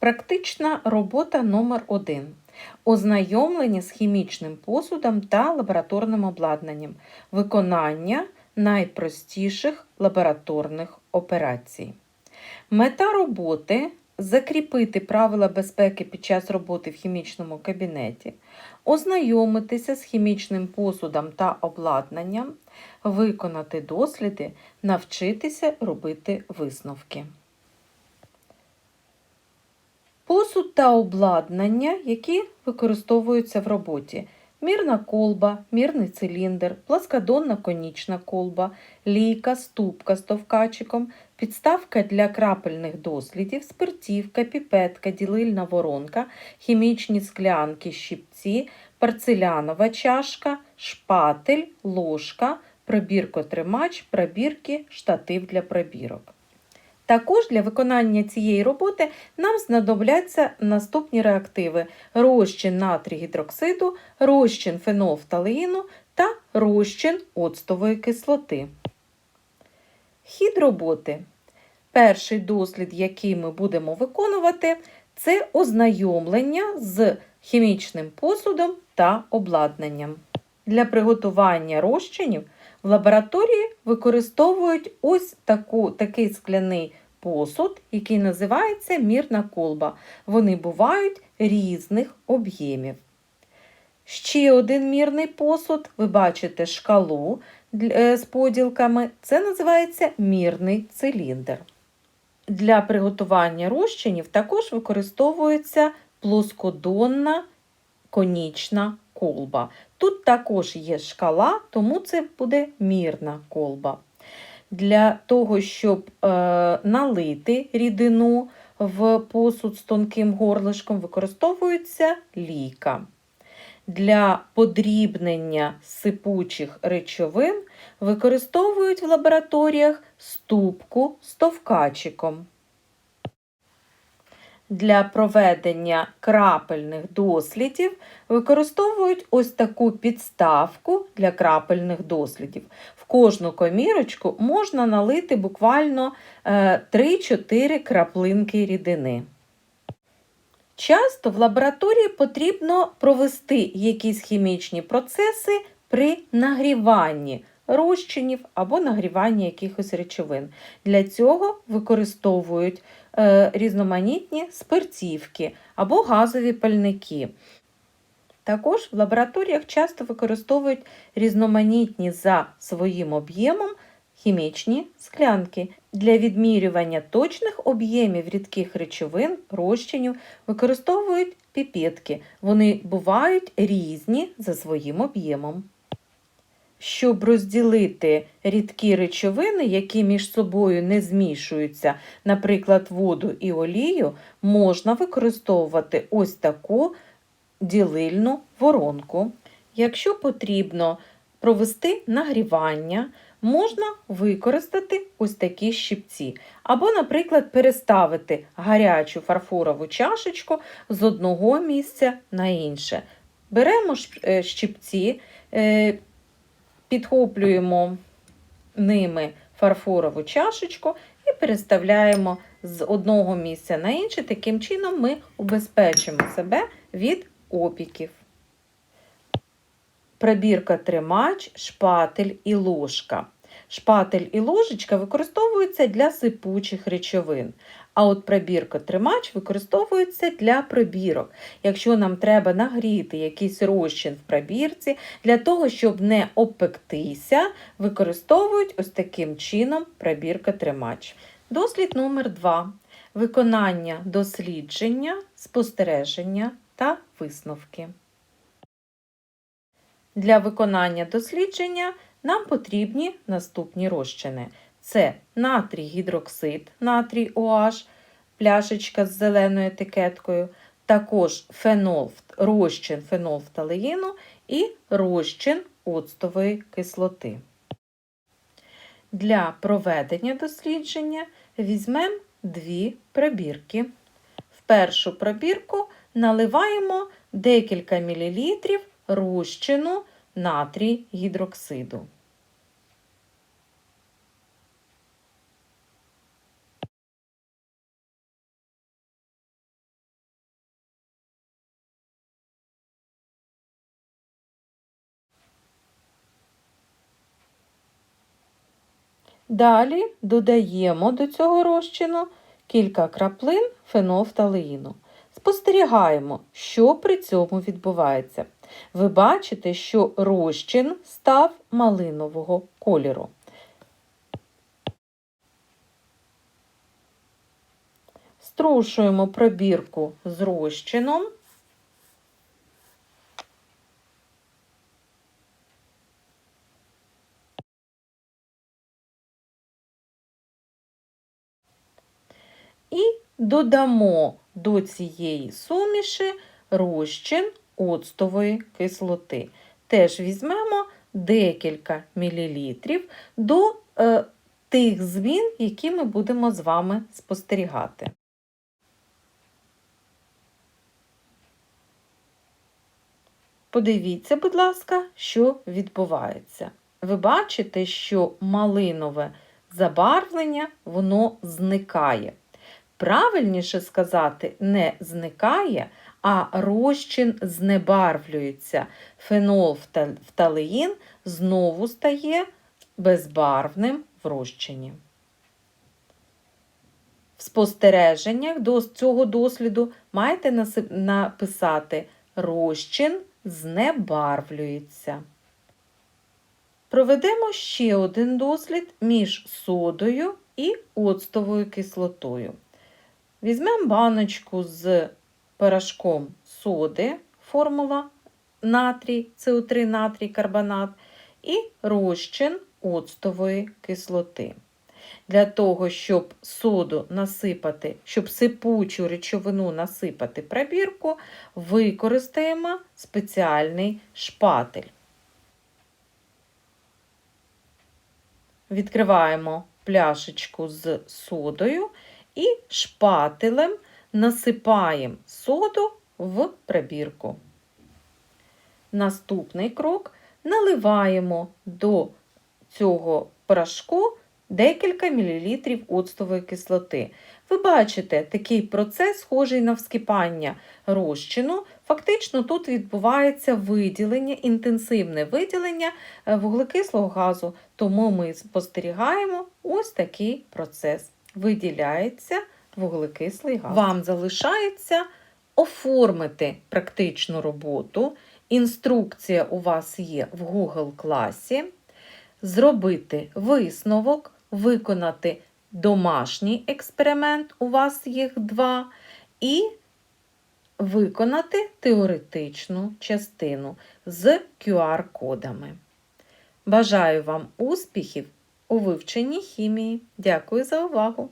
Практична робота номер 1 Ознайомлення з хімічним посудом та лабораторним обладнанням. Виконання найпростіших лабораторних операцій. Мета роботи закріпити правила безпеки під час роботи в хімічному кабінеті, ознайомитися з хімічним посудом та обладнанням, виконати досліди, навчитися робити висновки. Посуд та обладнання, які використовуються в роботі. Мірна колба, мірний циліндр, пласкодонна конічна колба, лійка, ступка з товкачиком, підставка для крапельних дослідів, спиртівка, піпетка, ділильна воронка, хімічні склянки, щипці, порцелянова чашка, шпатель, ложка, пробіркотримач, пробірки, штатив для пробірок. Також для виконання цієї роботи нам знадобляться наступні реактиви: розчин натрій гідроксиду, розчин фенолфталеїну та розчин оцтової кислоти. Хід роботи. Перший дослід, який ми будемо виконувати, це ознайомлення з хімічним посудом та обладнанням. Для приготування розчинів в лабораторії використовують ось таку, такий скляний посуд, який називається мірна колба. Вони бувають різних об'ємів. Ще один мірний посуд, ви бачите шкалу е, з поділками, це називається мірний циліндр. Для приготування розчинів також використовується плоскодонна конічна колба. Тут також є шкала, тому це буде мірна колба. Для того, щоб е, налити рідину в посуд з тонким горлишком, використовується лійка. Для подрібнення сипучих речовин використовують в лабораторіях ступку з товкачиком. Для проведення крапельних дослідів використовують ось таку підставку для крапельних дослідів. В кожну комірочку можна налити буквально 3-4 краплинки рідини. Часто в лабораторії потрібно провести якісь хімічні процеси при нагріванні розчинів або нагріванні якихось речовин. Для цього використовують е, різноманітні спиртівки або газові пальники. Також в лабораторіях часто використовують різноманітні за своїм об'ємом хімічні склянки. Для відмірювання точних об'ємів рідких речовин, розчинів використовують піпетки. Вони бувають різні за своїм об'ємом. Щоб розділити рідкі речовини, які між собою не змішуються, наприклад, воду і олію, можна використовувати ось таку ділильну воронку. Якщо потрібно провести нагрівання, можна використати ось такі щипці. Або, наприклад, переставити гарячу фарфорову чашечку з одного місця на інше. Беремо е, щипці, е, підхоплюємо ними фарфорову чашечку і переставляємо з одного місця на інше. Таким чином ми убезпечимо себе від опіків. Пробірка тримач, шпатель і ложка. Шпатель і ложечка використовуються для сипучих речовин. А от пробірка-тримач використовується для пробірок. Якщо нам треба нагріти якийсь розчин в пробірці, для того, щоб не обпектися, використовують ось таким чином пробірка-тримач. Дослід номер 2 Виконання дослідження, спостереження та висновки. Для виконання дослідження нам потрібні наступні розчини. Це натрій гідроксид, натрій OH, пляшечка з зеленою етикеткою, також фенол, розчин фенолфталеїну і розчин оцтової кислоти. Для проведення дослідження візьмемо дві пробірки. В першу пробірку наливаємо декілька мілілітрів розчину натрій гідроксиду. Далі додаємо до цього розчину кілька краплин фенофталеїну. Спостерігаємо, що при цьому відбувається. Ви бачите, що розчин став малинового кольору. Струшуємо пробірку з розчином. І додамо до цієї суміші розчин оцтової кислоти. Теж візьмемо декілька мілілітрів до е, тих змін, які ми будемо з вами спостерігати. Подивіться, будь ласка, що відбувається. Ви бачите, що малинове забарвлення воно зникає. Правильніше сказати, не зникає, а розчин знебарвлюється. Фенол фталеїн знову стає безбарвним в розчині. В спостереженнях до цього досліду маєте написати розчин знебарвлюється. Проведемо ще один дослід між содою і оцтовою кислотою. Візьмемо баночку з порошком соди, формула натрій, СО3 натрій карбонат, і розчин оцтової кислоти. Для того, щоб соду насипати, щоб сипучу речовину насипати пробірку, використаємо спеціальний шпатель. Відкриваємо пляшечку з содою і шпателем насипаємо соду в прибірку. Наступний крок наливаємо до цього порошку декілька мілілітрів оцтової кислоти. Ви бачите, такий процес, схожий на вскипання розчину. Фактично тут відбувається виділення, інтенсивне виділення е, вуглекислого газу, тому ми спостерігаємо ось такий процес. Виділяється вуглекислий газ. Вам залишається оформити практичну роботу. Інструкція у вас є в Google класі. Зробити висновок, виконати домашній експеримент, у вас їх два, і виконати теоретичну частину з QR-кодами. Бажаю вам успіхів у вивченні хімії. Дякую за увагу!